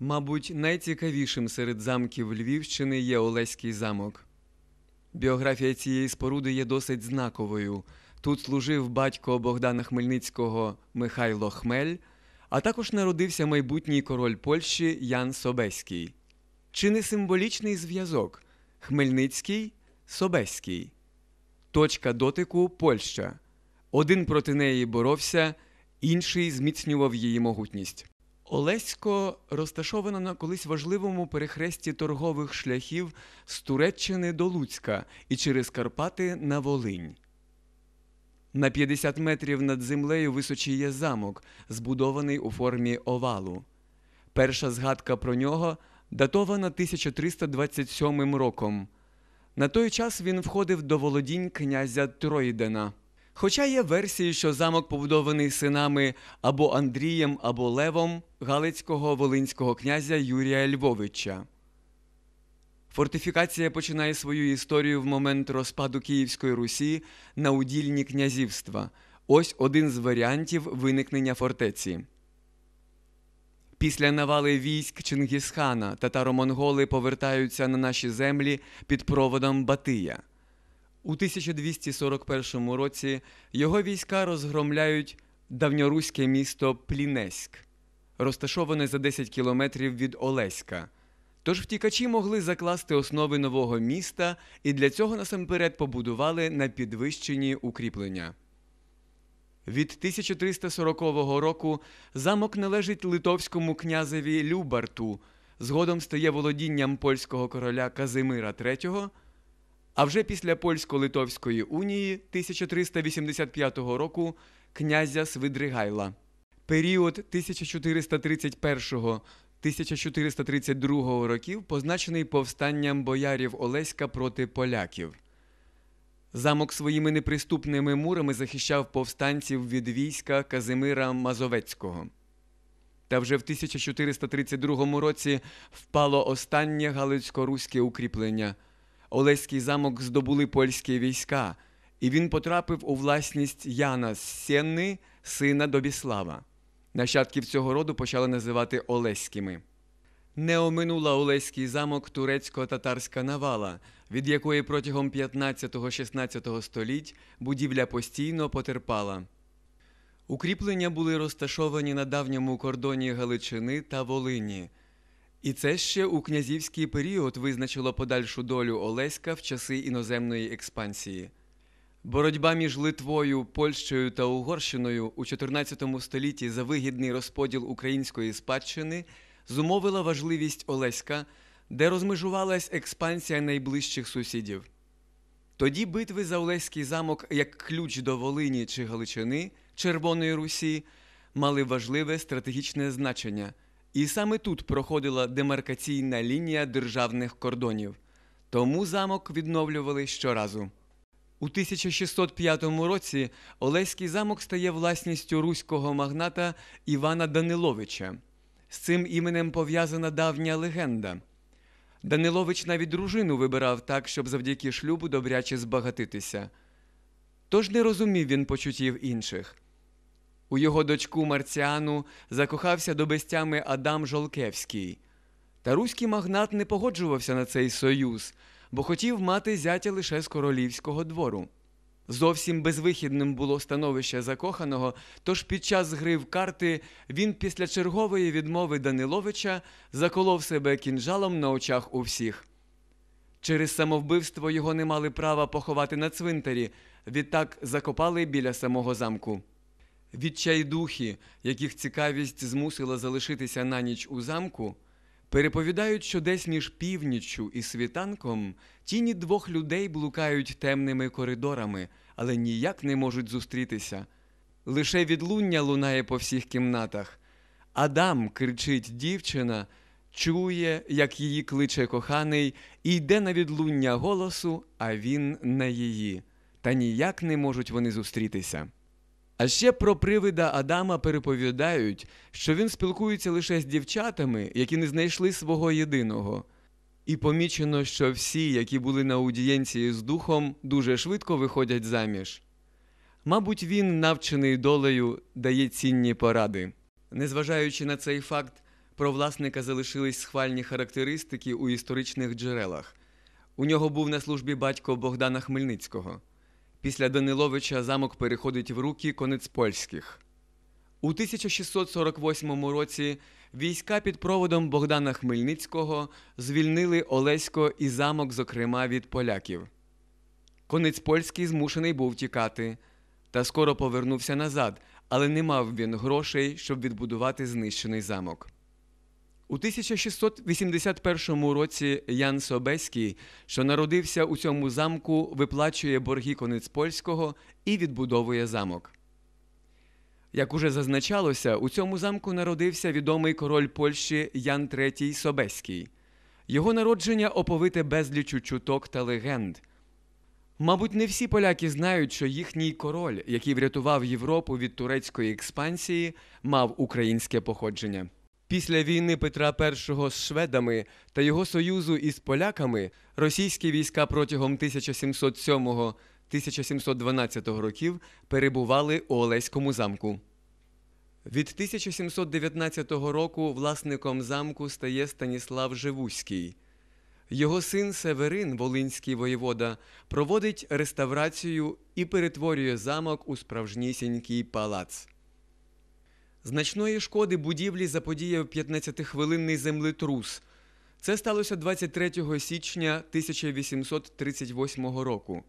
Мабуть, найцікавішим серед замків Львівщини є Олеський замок. Біографія цієї споруди є досить знаковою. Тут служив батько Богдана Хмельницького Михайло Хмель, а також народився майбутній король Польщі Ян Собеський. Чи не символічний зв'язок Хмельницький Собеський? Точка дотику Польща. Один проти неї боровся, інший зміцнював її могутність. Олесько розташовано на колись важливому перехресті торгових шляхів з Туреччини до Луцька і через Карпати на Волинь. На 50 метрів над землею височіє замок, збудований у формі овалу. Перша згадка про нього датована 1327 роком. На той час він входив до володінь князя Тройдена. Хоча є версії, що замок побудований синами або Андрієм, або Левом Галицького волинського князя Юрія Львовича. Фортифікація починає свою історію в момент розпаду Київської Русі на удільні князівства. Ось один з варіантів виникнення фортеці. Після навали військ Чингісхана татаро-монголи повертаються на наші землі під проводом Батия. У 1241 році його війська розгромляють давньоруське місто Плінеськ, розташоване за 10 кілометрів від Олеська. Тож втікачі могли закласти основи нового міста і для цього насамперед побудували на підвищенні укріплення. Від 1340 року замок належить литовському князеві Любарту, згодом стає володінням польського короля Казимира III, а вже після польсько-литовської унії 1385 року князя Свидригайла. Період 1431-1432 років позначений повстанням боярів Олеська проти поляків. Замок своїми неприступними мурами захищав повстанців від війська Казимира Мазовецького. Та вже в 1432 році впало останнє галицько-руське укріплення. Олеський замок здобули польські війська, і він потрапив у власність Яна з Сенни, сина Добіслава. Нащадків цього роду почали називати Олеськими. Не оминула Олеський замок турецько-татарська навала, від якої протягом 15-16 століть будівля постійно потерпала. Укріплення були розташовані на давньому кордоні Галичини та Волині. І це ще у князівський період визначило подальшу долю Олеська в часи іноземної експансії. Боротьба між Литвою, Польщею та Угорщиною у 14 столітті за вигідний розподіл української спадщини зумовила важливість Олеська, де розмежувалась експансія найближчих сусідів. Тоді битви за Олеський замок як ключ до Волині чи Галичини Червоної Русі мали важливе стратегічне значення. І саме тут проходила демаркаційна лінія державних кордонів. Тому замок відновлювали щоразу. У 1605 році Олеський замок стає власністю руського магната Івана Даниловича. З цим іменем пов'язана давня легенда. Данилович навіть дружину вибирав так, щоб завдяки шлюбу добряче збагатитися. Тож не розумів він почуттів інших. У його дочку Марціану закохався до безтями Адам Жолкевський. Та руський магнат не погоджувався на цей союз, бо хотів мати зятя лише з королівського двору. Зовсім безвихідним було становище закоханого, тож під час гри в карти він після чергової відмови Даниловича заколов себе кінжалом на очах у всіх. Через самовбивство його не мали права поховати на цвинтарі, відтак закопали біля самого замку. Відчайдухи, яких цікавість змусила залишитися на ніч у замку, переповідають, що десь між північчю і світанком тіні двох людей блукають темними коридорами, але ніяк не можуть зустрітися. Лише відлуння лунає по всіх кімнатах. Адам, кричить дівчина, чує, як її кличе коханий, і йде на відлуння голосу, а він на її. Та ніяк не можуть вони зустрітися. А ще про привида Адама переповідають, що він спілкується лише з дівчатами, які не знайшли свого єдиного. І помічено, що всі, які були на аудієнції з духом, дуже швидко виходять заміж. Мабуть, він, навчений долею, дає цінні поради. Незважаючи на цей факт, про власника залишились схвальні характеристики у історичних джерелах. У нього був на службі батько Богдана Хмельницького. Після Даниловича замок переходить в руки конецпольських. У 1648 році війська під проводом Богдана Хмельницького звільнили Олесько і замок, зокрема, від поляків. Конецпольський змушений був тікати, та скоро повернувся назад, але не мав він грошей, щоб відбудувати знищений замок. У 1681 році Ян Собеський, що народився у цьому замку, виплачує борги Конецпольського і відбудовує замок. Як уже зазначалося, у цьому замку народився відомий король Польщі Ян III Собеський. Його народження оповите безлічу чуток та легенд. Мабуть, не всі поляки знають, що їхній король, який врятував Європу від турецької експансії, мав українське походження. Після війни Петра І з шведами та його союзу із поляками російські війська протягом 1707-1712 років перебували у Олеському замку. Від 1719 року власником замку стає Станіслав Живуський. Його син Северин, волинський воєвода, проводить реставрацію і перетворює замок у справжнісінький палац. Значної шкоди будівлі заподіяв 15-хвилинний землетрус. Це сталося 23 січня 1838 року.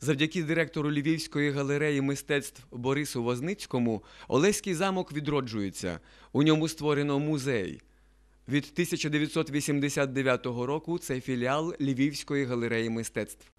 Завдяки директору Львівської галереї мистецтв Борису Возницькому Олеський замок відроджується. У ньому створено музей. Від 1989 року це філіал Львівської галереї мистецтв.